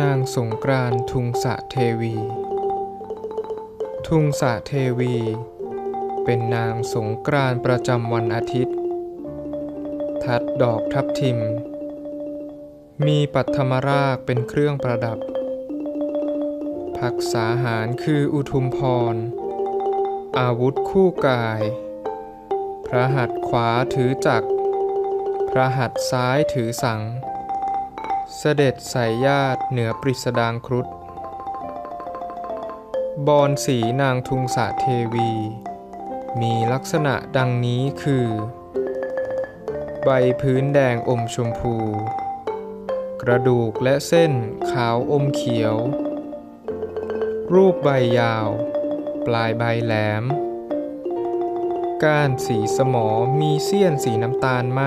นางสงกรานต์ทุงสะเทวี ทุงสะเทวี เป็นนางสงกรานต์ประจำวันอาทิตย์ ทัดดอกทับทิม มีปัทมรากเป็นเครื่องประดับพักษาหารคืออุทุมพร อาวุธคู่กาย พระหัตถ์ขวาถือจักร พระหัตถ์ซ้ายถือสัง เสด็จสายญาติเหนือปริสดางครุฑบอนสีนางทุงสะเทวี มีลักษณะดังนี้คือ ใบพื้นแดงอมชมพู กระดูกและเส้นขาวอมเขียว รูปใบยาว ปลายใบแหลม ก้านสีสมอมีเสี้ยนสีน้ำตาลไหม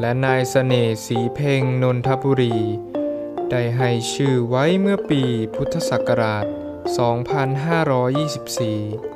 และนายเสน่ห์สีเพ่งนนทบุรี ได้ให้ชื่อไว้เมื่อปีพุทธศักราช 2524